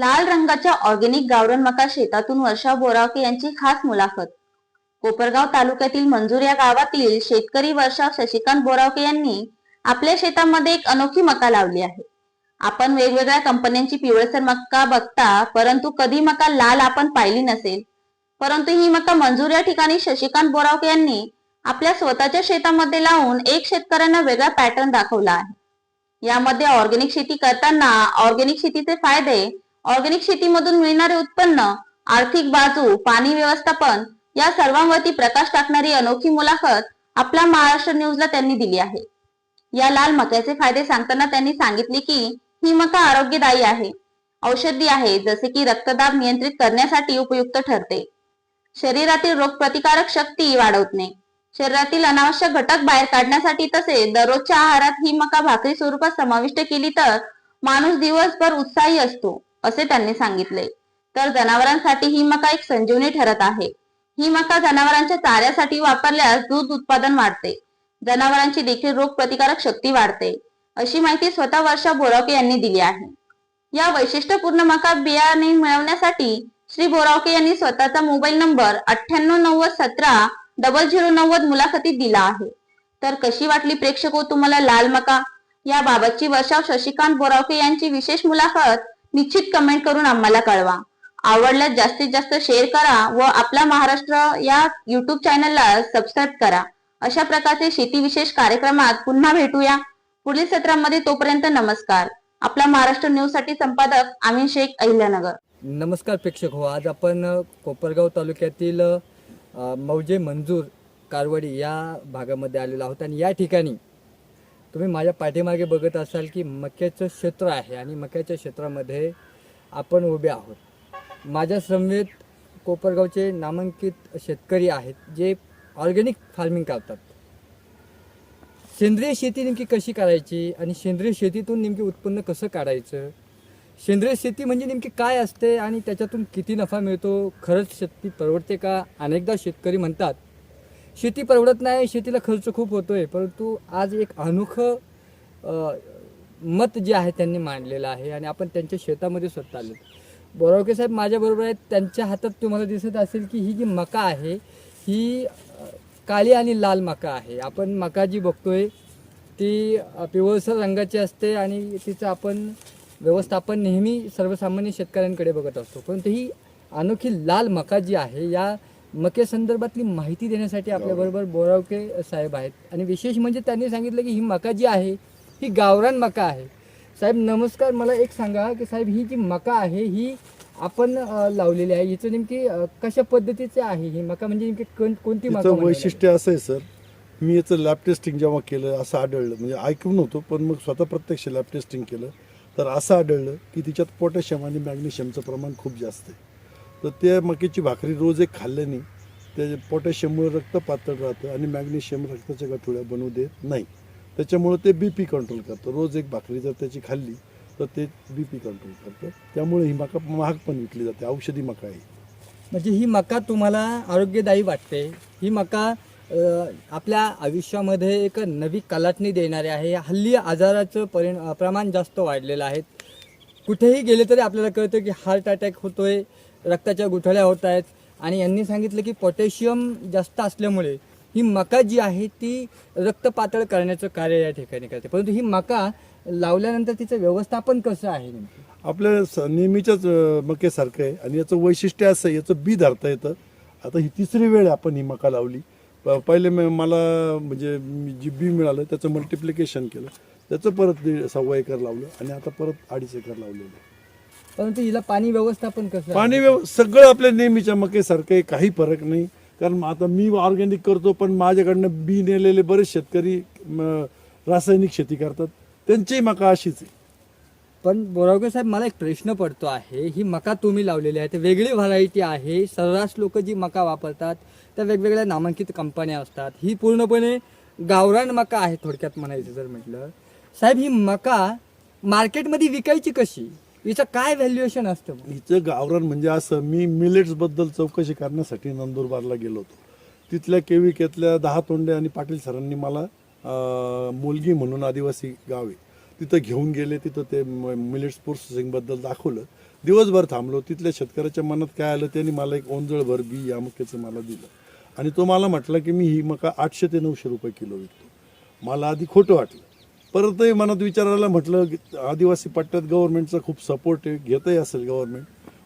लाल रंगाच्या ऑर्गेनिक गावरण मका शेतातून वर्षा बोरावके यांची खास मुलाखत. कोपरगाव तालुक्यातील मंजूर या गावातील शेतकरी वर्षा शशिकांत बोरावके यांनी आपल्या शेतामध्ये एक अनोखी मका लावली आहे. आपण वेगवेगळ्या कंपन्यांची पिवळसर मका बघता परंतु कधी मका लाल आपण पाहिली नसेल. परंतु ही मका मंजूर या ठिकाणी शशिकांत बोरावके यांनी आपल्या स्वतःच्या शेतामध्ये लावून एक शेतकऱ्यांना वेगळा पॅटर्न दाखवला आहे. यामध्ये ऑर्गेनिक शेती करताना ऑर्गेनिक शेतीचे फायदे ऑर्गेनिक शेतीमधून मिळणारे उत्पन्न आर्थिक बाजू पाणी व्यवस्थापन या सर्वांवरती प्रकाश टाकणारी अनोखी मुलाखत आपल्या महाराष्ट्र न्यूजला त्यांनी दिली आहे. या लाल मक्याचे फायदे सांगताना त्यांनी सांगितले की ही मका आरोग्यदायी आहे. औषधी आहे जसे की रक्तदाब नियंत्रित करण्यासाठी उपयुक्त ठरते. शरीरातील रोगप्रतिकारक शक्ती वाढवते शरीरातील अनावश्यक घटक बाहेर काढण्यासाठी तसेच दररोजच्या आहारात ही मका भाकरी स्वरूपात समाविष्ट केली तर माणूस दिवसभर उत्साही असतो. असे त्यांनी सांगितले. तर जनावरांसाठी ही मका एक संजीवनी ठरत आहे. ही मका जनावरांच्या चाऱ्यासाठी वापरल्यास दूध उत्पादन वाढते. जनावरांची देखील रोग प्रतिकारक शक्ती वाढते. अशी माहिती स्वतः वर्षा बोरावके यांनी दिली आहे. या वैशिष्ट्यपूर्ण मका बियाणे मिळवण्यासाठी श्री बोरावके यांनी स्वतःचा मोबाईल नंबर अठ्ठ्याण्णव नव्वद सतरा डबल झिरो नव्वद मुलाखतीत दिला आहे. तर कशी वाटली प्रेक्षक हो तुम्हाला लाल मका? याबाबतची वर्षाव वर्षा शशिकांत बोरावके यांची विशेष मुलाखत निश्चित कमेंट करून आम्हाला कळवा. आवडल्यास जास्तीत जास्त शेअर करा व आपला महाराष्ट्र या युट्यूब चॅनलला सबस्क्राईब करा. अशा प्रकारचे शेती विशेष कार्यक्रमात पुन्हा भेटूया. पुढील सत्रामध्ये तोपर्यंत नमस्कार. आपला महाराष्ट्र न्यूजसाठी संपादक आमिर शेख अहिल्यानगर. नमस्कार प्रेक्षक हो आज आपण कोपरगाव तालुक्यातील मौजे मंजूर कारवडी या भागामध्ये आलेलो आहोत आणि या ठिकाणी तुम्ही माझ्या पाठीमागे बघत असाल की मक्याचं क्षेत्र आहे आणि मक्याच्या क्षेत्रामध्ये आपण उभे आहोत. माझ्या समवेत कोपरगावचे नामांकित शेतकरी आहेत जे ऑर्गॅनिक फार्मिंग करतात. सेंद्रिय शेती नेमकी कशी करायची आणि सेंद्रिय शेतीतून नेमकी उत्पन्न कसं काढायचं? सेंद्रिय शेती म्हणजे नेमकी काय असते आणि त्याच्यातून किती नफा मिळतो? खरंच शेती परवडते का? अनेकदा शेतकरी म्हणतात शेती परवडत नाही शेतीला खर्च खूप होतो आहे परंतु आज एक अनोखं मत जे आहे त्यांनी मांडलेलं आहे आणि आपण त्यांच्या शेतामध्ये स्वतः आलो बोरावके साहेब माझ्याबरोबर आहेत. त्यांच्या हातात तुम्हाला दिसत असेल की ही जी मका आहे ही काळी आणि लाल मका आहे. आपण मका जी बघतोय ती पिवळसर रंगाची असते आणि तिचं आपण व्यवस्थापन नेहमी सर्वसामान्य शेतकऱ्यांकडे बघत असतो. परंतु ही अनोखी लाल मका जी आहे या मकेसंदर्भातली माहिती देण्यासाठी आपल्याबरोबर बोरावके साहेब आहेत. आणि विशेष म्हणजे त्यांनी सांगितलं की ही मका जी आहे ही गावरान मका आहे. साहेब नमस्कार. मला एक सांगा की साहेब ही जी मका आहे ही आपण लावलेली आहे हिचं नेमकी कशा पद्धतीचे आहे ही मका? म्हणजे नेमकी कोण- कोणती मका वैशिष्ट्य असं आहे सर. मी याचं लॅब टेस्टिंग जेव्हा केलं असं आढळलं. म्हणजे ऐकून नव्हतं पण मग स्वतः प्रत्यक्ष लॅब टेस्टिंग केलं. तर असं आढळलं की तिच्यात पोटॅशियम आणि मॅग्नेशियमचं प्रमाण खूप जास्त आहे. तर त्या मकीची भाकरी रोज एक खाल्ल्याने ते पोटॅशियममुळे रक्त पातळ राहतं आणि मॅग्नेशियम रक्ताच्या गाठोड्या बनवू देत नाही. त्याच्यामुळं ते बी पी कंट्रोल करतं. रोज एक भाकरी जर त्याची खाल्ली तर ते बी पी कंट्रोल करतं. त्यामुळे ही मका महाग पण विकली जाते. औषधी मका आहे. म्हणजे ही मका तुम्हाला आरोग्यदायी वाटते. ही मका आपल्या आयुष्यामध्ये एक नवी कलाटणी देणारी आहे. हल्ली आजाराचं परिण प्रमाण जास्त वाढलेलं आहे. कुठेही गेले तरी आपल्याला कळतं की हार्ट अटॅक होतोय. रक्ताच्या गुठळ्या होत आहेत. आणि यांनी सांगितलं की पोटॅशियम जास्त असल्यामुळे ही मका जी आहे ती रक्त पातळ करण्याचं कार्य या ठिकाणी करते. परंतु ही मका लावल्यानंतर तिचं व्यवस्थापन कसं आहे आपल्या स- नेहमीच्याच मकेसारखं आहे. आणि याचं वैशिष्ट्य असं याचं बी धरता येतं. आता ही तिसरी वेळ आपण ही मका लावली. प- पहिले म- मला म्हणजे मी जी बी मिळालं त्याचं मल्टिप्लिकेशन केलं. त्याचं परत सव्वा एकर लावलं. आणि आता परत अडीच एकर लावलेलं आहे. परंतु हिला पाणी व्यवस्थापन कसं? पाणी व्यव सगळं आपल्या नेहमीच्या मक्यासारखं आहे काही फरक नाही. कारण आता मी ऑर्गॅनिक करतो पण माझ्याकडनं बी नेलेले बरेच शेतकरी म, रासायनिक शेती करतात. त्यांचीही मका अशीच आहे. पण बोरावकर साहेब मला एक प्रश्न पडतो आहे. ही मका तुम्ही लावलेली आहे ते वेगळी व्हरायटी आहे. सर्रास लोक जी मका वापरतात त्या वेगवेगळ्या नामांकित कंपन्या असतात. ही पूर्णपणे गावरान मका आहे थोडक्यात म्हणायचं जर म्हटलं. साहेब ही मका मार्केटमध्ये विकायची कशी? हिचं काय व्हॅल्युएशन असतं हिचं गावरान म्हणजे असं मी मिलेट्सबद्दल चौकशी करण्यासाठी नंदुरबारला गेलो होतो. तिथल्या केविकेतल्या दहा तोंडे आणि पाटील सरांनी मला मुलगी म्हणून आदिवासी गावे तिथं घेऊन गेले तिथं ते मिलेट्स प्रोसेसिंगबद्दल दाखवलं. दिवसभर थांबलो तिथल्या शेतकऱ्याच्या मनात काय आलं त्यांनी मला एक ओंजळभर बी या मक्याचं मला दिलं. आणि तो मला म्हटला की मी ही मका आठशे ते नऊशे रुपये किलो विकतो. मला आधी खोटं वाटलं. परतही मनात विचारायला म्हटलं आदिवासी पट्ट्यात गव्हर्नमेंटचा खूप सपोर्ट आहे घेतही असेल गव्हर्नमेंट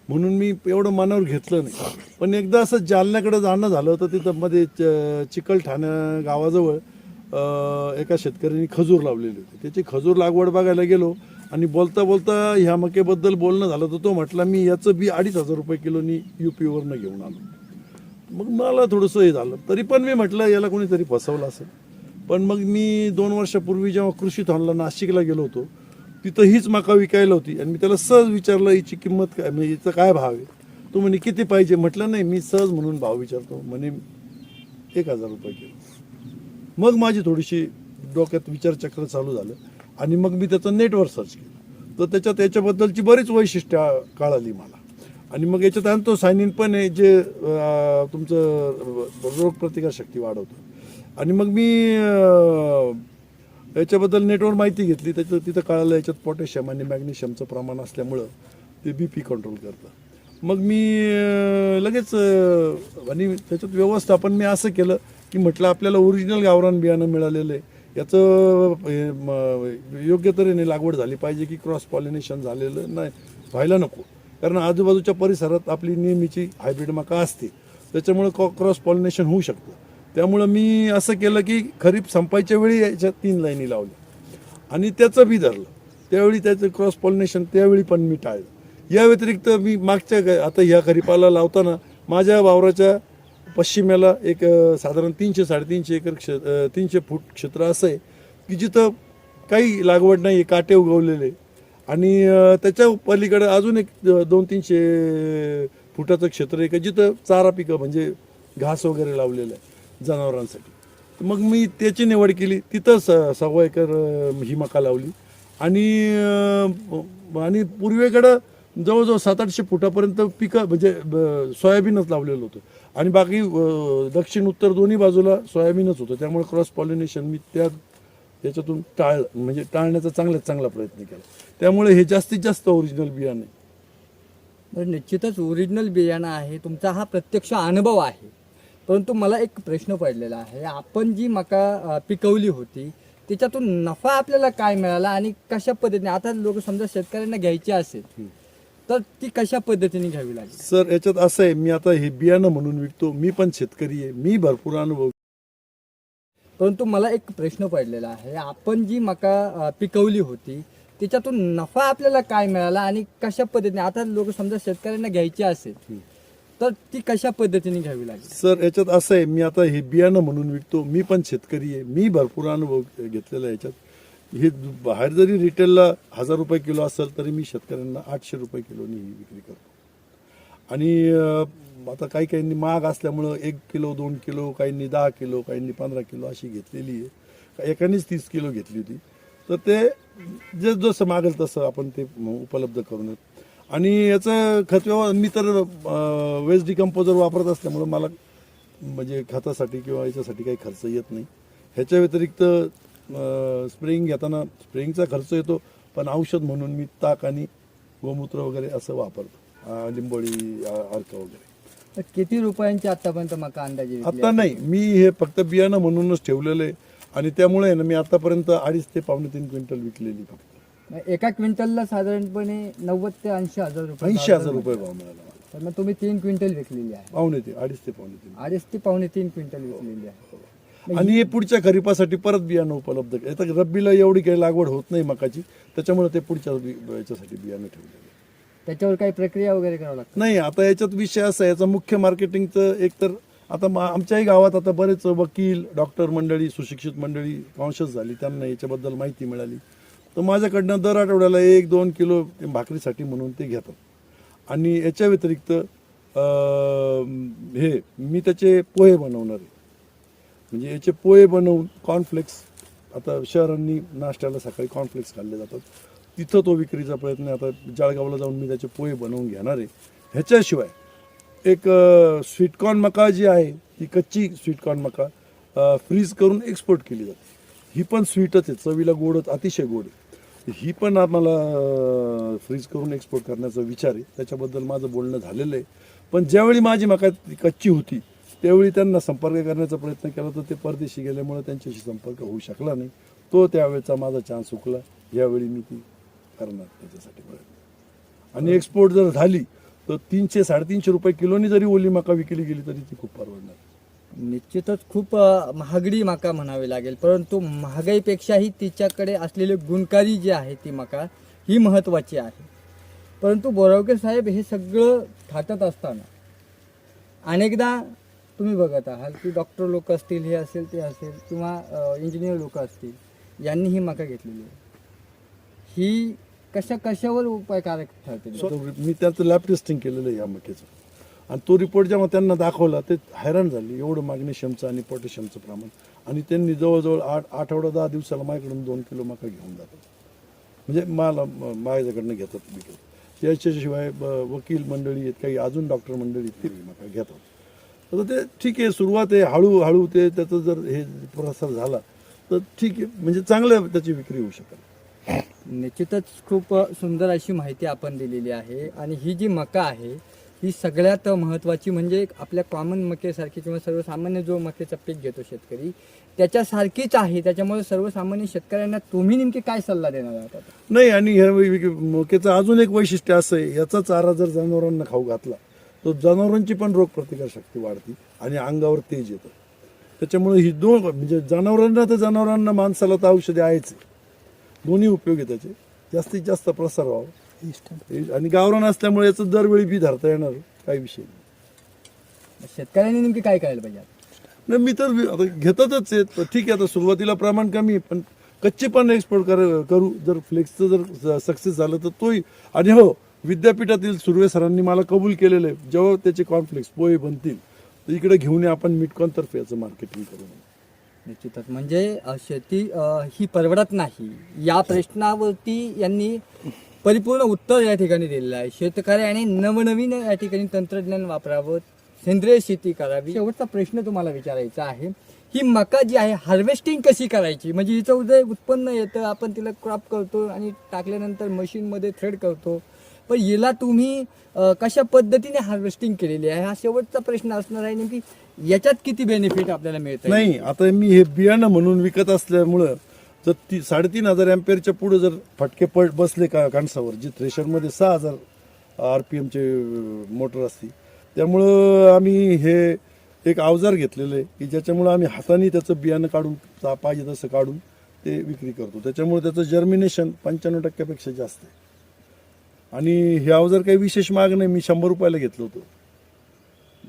म्हणून मी एवढं मनावर घेतलं नाही. पण एकदा असं जालन्याकडे जाणं झालं तर तिथं मध्ये च- चिकलठाणा गावाजवळ एका शेतकऱ्यांनी खजूर लावलेली होती. त्याची खजूर लागवड बघायला गेलो आणि बोलता बोलता ह्या मकेबद्दल बोलणं झालं तर तो म्हटला मी याचं बी अडीच हजार रुपये किलोनी यू पीवरनं घेऊन आलो. मग मला थोडंसं हे झालं. तरी पण मी म्हटलं याला कोणीतरी फसवलं असेल. पण मग मी दोन वर्षापूर्वी जेव्हा कृषी थॉनला नाशिकला गेलो होतो तिथं हीच मका विकायला होती. आणि मी त्याला सहज विचारलं हिची किंमत काय? म्हणजे हिचं काय भाव आहे? तो म्हणे किती पाहिजे? म्हटलं नाही मी सहज म्हणून भाव विचारतो. म्हणे एक हजार रुपये किलो. मग माझी थोडीशी डोक्यात विचारचक्र चालू झालं. आणि मग मी त्याचं नेटवर सर्च केलं. तर त्याच्यात याच्याबद्दलची बरीच वैशिष्ट्य कळाली मला. आणि मग याच्यात आणतो सायनिन साईन पण आहे जे तुमचं रोगप्रतिकारशक्ती वाढवतं आणि मग मी याच्याबद्दल नेटवर माहिती घेतली. त्याच्या तिथं कळालं याच्यात पोटॅशियम आणि मॅग्नेशियमचं प्रमाण असल्यामुळं ते बी पी कंट्रोल करतं. मग मी लगेच आणि त्याच्यात व्यवस्थापन मी असं केलं की म्हटलं आपल्याला ओरिजिनल गावरान बियाणं मिळालेलं आहे. याचं हे, योग्य तऱ्हेने लागवड झाली पाहिजे की क्रॉस पॉलिनेशन झालेलं नाही व्हायला नको. कारण आजूबाजूच्या परिसरात आपली नेहमीची हायब्रिड मका असते. त्याच्यामुळे क्रॉस पॉलिनेशन होऊ शकतं. त्यामुळं मी असं केलं की खरीप संपायच्या वेळी याच्या तीन लाईनी लावल्या. आणि त्याचं बी धरलं. त्यावेळी त्याचं क्रॉस पॉलिनेशन त्यावेळी पण मी टाळलं. या व्यतिरिक्त मी मागच्या आता ह्या खरीपाला लावताना माझ्या वावराच्या पश्चिमेला एक साधारण तीनशे साडेतीनशे एकर क्ष तीनशे फूट क्षेत्र असं आहे की जिथं काही लागवड नाही आहे काटे उगवलेले. आणि त्याच्या पलीकडे अजून एक दोन तीनशे फुटाचं क्षेत्र आहे का जिथं चारा पिकं म्हणजे घास वगैरे लावलेलं आहे. जनावरांसाठी. मग मी त्याची निवड केली. तिथं स सव्वा एकर ही मका लावली. आणि आणि पूर्वेकडं जवळजवळ सात आठशे फुटापर्यंत पिकं म्हणजे ब- सोयाबीनच लावलेलं होतं. आणि बाकी दक्षिण उत्तर दोन्ही बाजूला सोयाबीनच होतं. त्यामुळे क्रॉस पॉलिनेशन मी त्या याच्यातून टाळ म्हणजे टाळण्याचा चांगल्यात चांगला प्रयत्न केला. त्यामुळे हे जास्तीत जास्त ओरिजिनल बियाणे. बरं निश्चितच ओरिजिनल बियाणं आहे. तुमचा हा प्रत्यक्ष अनुभव आहे. परंतु मला एक प्रश्न पडलेला आहे. आपण जी मका पिकवली होती त्याच्यातून नफा आपल्याला काय मिळाला आणि कशा पद्धतीने? आता लोक समजा शेतकऱ्यांना घ्यायची असेल तर ती कशा पद्धतीने घ्यावी लागेल? सर याच्यात असं आहे मी आता हे बियाणं म्हणून विकतो. मी पण शेतकरी आहे. मी भरपूर अनुभव परंतु मला एक प्रश्न पडलेला आहे. आपण जी मका पिकवली होती त्याच्यातून नफा आपल्याला काय मिळाला आणि कशा पद्धतीने? आता लोक समजा शेतकऱ्यांना घ्यायची असेल तर ती कशा पद्धतीने घ्यावी लागेल? सर याच्यात असं आहे मी आता हे बियाणं म्हणून विकतो मी पण शेतकरी आहे मी भरपूर अनुभव घेतलेला आहे याच्यात. हे बाहेर जरी रिटेलला हजार रुपये किलो असेल तरी मी शेतकऱ्यांना आठशे रुपये किलोनी ही विक्री करतो. आणि आता काही काहींनी महाग असल्यामुळं एक किलो दोन किलो काहींनी दहा किलो काहींनी पंधरा किलो अशी घेतलेली आहे. का- एकानेच तीस किलो घेतली होती. तर ते जे जसं मागेल तसं आपण ते उपलब्ध करून आणि याचं खत व्यवहार मी तर वेस्ट डिकम्पोजर वापरत असल्यामुळं मला म्हणजे खतासाठी किंवा याच्यासाठी काही खर्च येत नाही. ह्याच्या व्यतिरिक्त स्प्रेइंग घेताना स्प्रेइंगचा खर्च येतो पण औषध म्हणून मी ताक आणि गोमूत्र वगैरे असं वापरतो लिंबोळी अर्क वगैरे. तर किती रुपयांची आतापर्यंत मका अंदाजे आता नाही मी हे फक्त बियाणं म्हणूनच ठेवलेलं आहे. आणि त्यामुळे ना मी आतापर्यंत अडीच ते पावणे तीन क्विंटल विकलेली फक्त? एका क्विंटलला साधारणपणे नव्वद ते ऐंशी हजार रुपये ऐंशी हजार रुपये भाव मिळाला मला. तर मग तुम्ही तीन क्विंटल विकलेली आहे. पावणे ते अडीच ते पावणे तीन. अडीच ते पावणे तीन क्विंटल विकलेली आहे. आणि हे पुढच्या खरीपासाठी परत बियाणं उपलब्ध आहे. आता रब्बीला एवढी काही लागवड होत नाही मकाची त्याच्यामुळे ते पुढच्या बी- याच्यासाठी बियाणं ठेवलेलं आहे. त्याच्यावर काही प्रक्रिया वगैरे करावं लागतं? नाही आता याच्यात विषय असा आहे याचा मुख्य मार्केटिंगचं एक तर आता मा- आमच्याही गावात आता बरेच वकील डॉक्टर मंडळी सुशिक्षित मंडळी कॉन्शियस झाली त्यांना याच्याबद्दल माहिती मिळाली. तर माझ्याकडनं दर आठवड्याला एक दोन किलो ते भाकरीसाठी म्हणून ते घेतात. आणि याच्या व्यतिरिक्त हे मी त्याचे पोहे बनवणार आहे. म्हणजे याचे पोहे बनवून कॉर्नफ्लेक्स आता शहरांनी नाश्त्याला सकाळी कॉर्नफ्लेक्स खाल्ले जातात. तिथं तो विक्रीचा प्रयत्न आता जळगावला जाऊन मी त्याचे पोहे बनवून घेणार आहे. ह्याच्याशिवाय एक स्वीटकॉर्न मका जी आहे ती कच्ची स्वीटकॉर्न मका फ्रीज करून एक्सपोर्ट केली जाते. ही पण स्वीटच आहे. चवीला गोडच अतिशय गोड आहे. ही पण आम्हाला फ्रीज करून एक्सपोर्ट करण्याचा विचार आहे. त्याच्याबद्दल माझं बोलणं झालेलं आहे. पण ज्यावेळी माझी मका कच्ची होती त्यावेळी त्यांना संपर्क करण्याचा प्रयत्न केला तर ते परदेशी गेल्यामुळे त्यांच्याशी संपर्क होऊ शकला नाही. तो त्यावेळेचा माझा चान्स हुकला यावेळी मी ती करणार त्याच्यासाठी प्रयत्न. आणि एक्सपोर्ट जर झाली तर तीनशे साडेतीनशे रुपये किलोनी जरी ओली मका विकली गेली तरी ती खूप परवडणार. निश्चितच खूप महागडी माका म्हणावी लागेल. परंतु महागाईपेक्षाही तिच्याकडे असलेले गुणकारी जे आहे ती मका ही महत्त्वाची आहे. परंतु बोरावकर साहेब हे सगळं थाटत असताना अनेकदा तुम्ही बघत आहात की डॉक्टर लोक असतील हे असेल ते असेल किंवा इंजिनियर लोक असतील यांनी ही माका घेतलेली आहे. ही कशा कशावर उपायकारक ठरते? मी त्याचं लॅब टेस्टिंग केलेलं आहे या मकेचं. आणि तो रिपोर्ट जेव्हा त्यांना दाखवला ते हैराण झाले. एवढं मॅग्नेशियमचं आणि पोटॅशियमचं प्रमाण. आणि त्यांनी जवळजवळ आठ आठवडा दहा दिवसाला माझ्याकडून दोन किलो मका घेऊन जातात. म्हणजे मला माझ्याकडनं घेतात विकत याच्याशिवाय ब- वकील मंडळी आहेत काही अजून डॉक्टर मंडळी आहेत, ते मका घेतात. तर ते ठीक आहे सुरुवात आहे हळूहळू ते त्याचं जर हे प्रसार झाला तर ठीक आहे. म्हणजे चांगलं त्याची विक्री होऊ शकेल. निश्चितच खूप सुंदर अशी माहिती आपण दिलेली आहे. आणि ही जी मका आहे ही सगळ्यात महत्त्वाची म्हणजे आपल्या कॉमन मकेसारखी किंवा सर्वसामान्य जो मकेचा पीक घेतो शेतकरी त्याच्यासारखीच आहे. त्याच्यामुळे सर्वसामान्य शेतकऱ्यांना तुम्ही नेमके काय सल्ला देणार आहात आता? नाही आणि ह्या अजून एक वैशिष्ट्य असं आहे याचा चारा जर जनावरांना खाऊ घातला तर जनावरांची पण रोगप्रतिकार शक्ती वाढते आणि अंगावर तेज येतं. त्याच्यामुळे ही दोन म्हणजे जनावरांना तर जनावरांना माणसाला तर औषधे आहेच. दोन्ही उपयोग आहे त्याचे. जास्तीत जास्त प्रसार व्हावा. आणि गावरान असल्यामुळे याचं दरवेळी बी धरता येणार काही विषय नाही. शेतकऱ्यांनी नेमकी काय करायला पाहिजे? नाही मी तर आता घेतातच आहे ठीक आहे आता सुरुवातीला प्रमाण कमी पण कच्चे पण एक्सपोर्ट कर करू जर फ्लेक्सचं जर सक्सेस झालं तर तोही. आणि हो विद्यापीठातील सुर्वे सरांनी मला कबूल केलेलं आहे जेव्हा त्याचे कॉन्फ्लेक्स पोहे बनतील तर इकडे घेऊन ये आपण मिटकॉनतर्फे याचं मार्केटिंग करू निश्चितच. म्हणजे शेती ही परवडत नाही. या प्रश्नावरती यांनी परिपूर्ण उत्तर या ठिकाणी दिलेलं आहे. शेतकऱ्याने नवनवीन या ठिकाणी तंत्रज्ञान वापरावं सेंद्रिय शेती करावी. शेवटचा प्रश्न तुम्हाला विचारायचा आहे. ही मका जी आहे हार्वेस्टिंग कशी करायची? म्हणजे हिचं जे उत्पन्न येतं आपण तिला क्रॉप करतो आणि टाकल्यानंतर मशीनमध्ये थ्रेड करतो. पण हिला तुम्ही कशा पद्धतीने हार्वेस्टिंग केलेली आहे? हा शेवटचा प्रश्न असणार आहे नेमकी याच्यात किती बेनिफिट आपल्याला मिळतं नाही आता मी हे बियाणं म्हणून विकत असल्यामुळं जर ती साडेतीन हजार अँपेअरच्या पुढे जर फटके पड बसले का कांसावर जे थ्रेशरमध्ये सहा हजार आर पी एमचे मोटर असते त्यामुळं आम्ही हे एक अवजार घेतलेलं आहे की ज्याच्यामुळं आम्ही हाताने त्याचं बियाणं काढून पाहिजे तसं काढून ते विक्री करतो. त्याच्यामुळे त्याचं जर्मिनेशन पंच्याण्णव टक्क्यापेक्षा जास्त आहे. आणि हे अवजार काही विशेष माग नाही मी शंभर रुपयाला घेतलं होतं.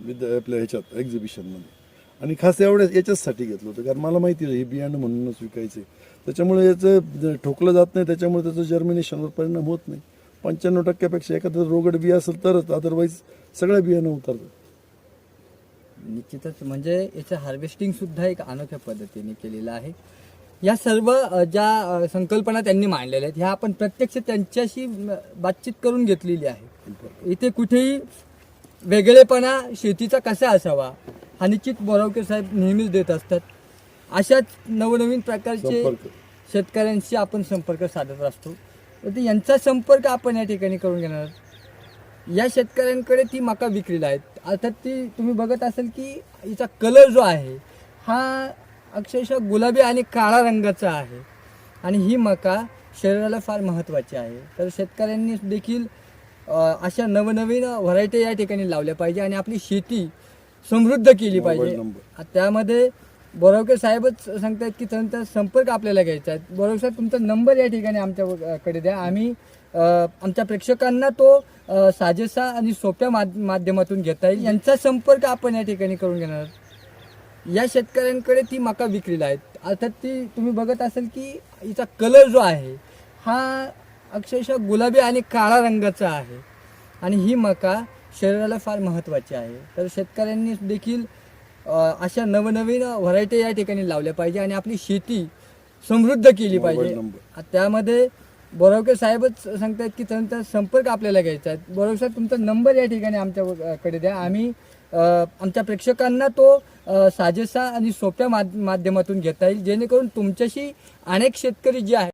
विद्या आपल्या ह्याच्यात एक्झिबिशनमध्ये आणि खास एवढ्या याच्याचसाठी घेतलं होतं कारण मला माहिती आहे हे बियाणं म्हणूनच विकायचे त्याच्यामुळे याचं ठोकलं जात नाही त्याच्यामुळे त्याचं जर्मिनेशनवर परिणाम होत नाही. पंच्याण्णव टक्क्यापेक्षा एखादं रोगड बिया असेल तरच अदरवाईज सगळ्या बियाणं उतरतात. निश्चितच म्हणजे याचं हार्वेस्टिंग सुद्धा एक अनोख्या पद्धतीने केलेलं आहे. या सर्व ज्या संकल्पना त्यांनी मांडलेल्या आहेत ह्या आपण प्रत्यक्ष त्यांच्याशी बातचीत करून घेतलेली आहे. इथे कुठेही वेगळेपणा शेतीचा कसा असावा हा निश्चित बोरावकर साहेब नेहमीच देत असतात. अशाच नवनवीन प्रकारचे. शेतकऱ्यांशी आपण संपर्क साधत असतो तर यांचा संपर्क आपण या ठिकाणी करून घेणार आहोत. या शेतकऱ्यांकडे ती मका विक्रीला आहेत अर्थात ती तुम्ही बघत असाल की हिचा कलर जो आहे हा अक्षरशः गुलाबी आणि काळा रंगाचा आहे आणि ही मका शरीराला फार महत्त्वाची आहे तर शेतकऱ्यांनी देखील अशा नवनवीन व्हरायटी या ठिकाणी लावल्या पाहिजे आणि आपली शेती समृद्ध केली पाहिजे. त्यामध्ये बोरावकर साहेबच सांगतायत की त्यांचा संपर्क आपल्याला घ्यायचा आहे. बोरावकर साहेब तुमचा नंबर या ठिकाणी आमच्याकडे द्या. आम्ही आमच्या प्रेक्षकांना तो साजेसा आणि सोप्या माध्यमातून घेता येईल. यांचा संपर्क आपण या ठिकाणी करून घेणार आहोत. या शेतकऱ्यांकडे ती मका विक्रीला आहेत. अर्थात ती तुम्ही बघत असाल की हिचा कलर जो आहे हा अक्षरशः गुलाबी आणि काळा रंगाचा आहे. आणि ही मका शरीराला फार महत्त्वाची आहे. तर शेतकऱ्यांनी देखील अशा नवनवीन व्हरायटी या ठिकाणी लावल्या पाहिजे आणि आपली शेती समृद्ध केली पाहिजे. त्यामध्ये बोरावकर साहेबच सांगतायत की त्यांचा संपर्क आपल्याला घ्यायचा आहे. बोरावकर साहेब तुमचा नंबर या ठिकाणी आमच्याकडे द्या. आम्ही आमच्या प्रेक्षकांना तो साजेसा आणि सोप्या माध- माध्यमातून घेता येईल जेणेकरून तुमच्याशी अनेक शेतकरी जे आहेत